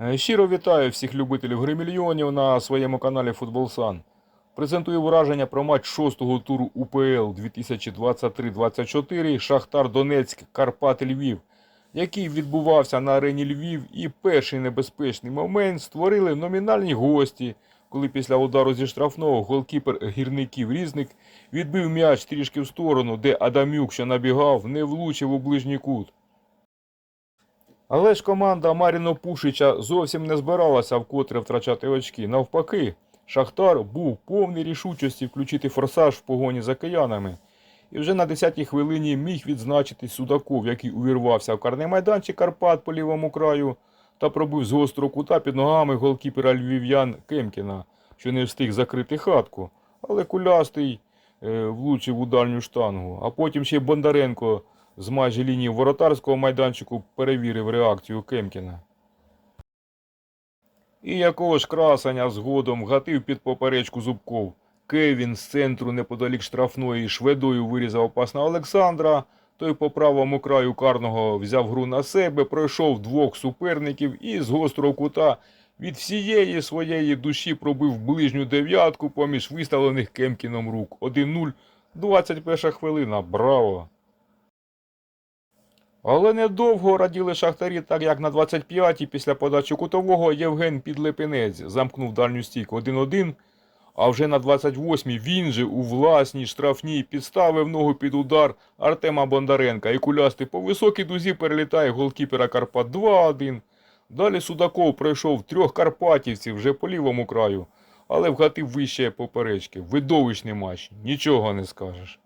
Е, Щиро вітаю всіх любителів гри мільйонів на своєму каналі Футболсан. Презентую враження про матч шостого туру УПЛ 2023-24 Шахтар Донецьк Карпат Львів, який відбувався на арені Львів. І перший небезпечний момент створили номінальні гості, коли після удару зі штрафного голкіпер гірників Різник відбив м'яч трішки в сторону, де Адамюк, що набігав, не влучив у ближній кут. Але ж команда Маріно Пушича зовсім не збиралася вкотре втрачати очки. Навпаки, Шахтар був повний рішучості включити форсаж в погоні за киянами. І вже на 10-й хвилині міг відзначити Судаков, який увірвався в карний майданчик Карпат по лівому краю та пробив з гострого кута під ногами голкіпера львів'ян Кемкіна, що не встиг закрити хатку. Але кулястий е, влучив у дальню штангу. А потім ще Бондаренко з майже лінії воротарського майданчику перевірив реакцію Кемкіна. І якого ж красення згодом гатив під поперечку Зубков. Кевін з центру неподалік штрафної шведою вирізав опасного Олександра. Той по правому краю карного взяв гру на себе, пройшов двох суперників і з гострого кута від всієї своєї душі пробив ближню дев'ятку поміж виставлених Кемкіном рук. 1-0, 21 хвилина. Браво! Але недовго раділи шахтарі, так як на 25-й після подачі кутового Євген Підлепенець замкнув дальню стійку 1-1, а вже на 28-й він же у власній штрафній підставив ногу під удар Артема Бондаренка і кулястий по високій дузі перелітає голкіпера Карпат 2-1. Далі Судаков пройшов трьох карпатівців вже по лівому краю, але вгатив вище поперечки. Видовищний матч, нічого не скажеш.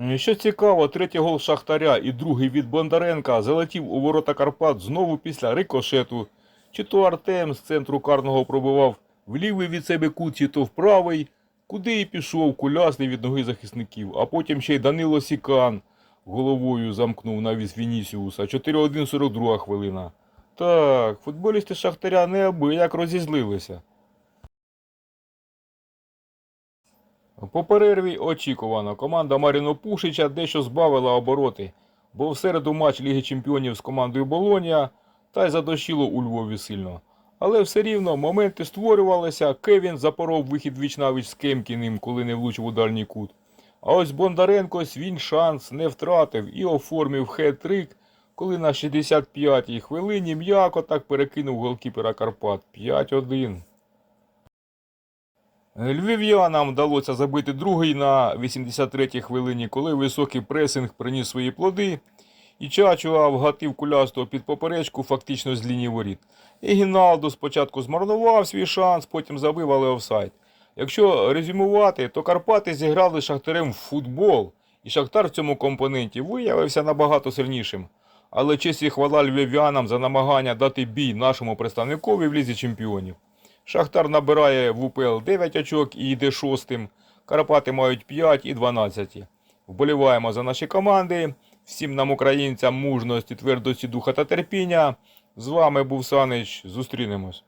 І Що цікаво, третій гол Шахтаря і другий від Бондаренка залетів у ворота Карпат знову після рикошету. Чи то Артем з центру карного пробивав в лівий від себе кут, чи то в правий, куди і пішов кулясний від ноги захисників, а потім ще й Данило Сікан головою замкнув навіс Вінісіуса. 4-1 42 хвилина. Так, футболісти Шахтаря неабияк розізлилися. По перерві очікувано. Команда Маріно Пушича дещо збавила обороти, бо в середу матч Ліги Чемпіонів з командою Болонія та й задощило у Львові сильно. Але все рівно моменти створювалися. Кевін запоров вихід віч-навіч з Кемкіним, коли не влучив у дальній кут. А ось Бондаренко свій шанс не втратив і оформив хет-трик, коли на 65-й хвилині м'яко так перекинув голкіпера Карпат 5-1. Львів'янам вдалося забити другий на 83-й хвилині, коли високий пресинг приніс свої плоди, і Чачуа вгатив кулястого під поперечку фактично з лінії воріт. І Гіналдо спочатку змарнував свій шанс, потім забив, але офсайд. Якщо резюмувати, то Карпати зіграли Шахтарем в футбол, і Шахтар в цьому компоненті виявився набагато сильнішим. Але честь і хвала львів'янам за намагання дати бій нашому представникові в лізі чемпіонів. Шахтар набирає в УПЛ 9 очок і йде шостим. Карпати мають 5 і 12. Вболіваємо за наші команди. Всім нам, українцям, мужності, твердості духа та терпіння. З вами був Санич. Зустрінемось.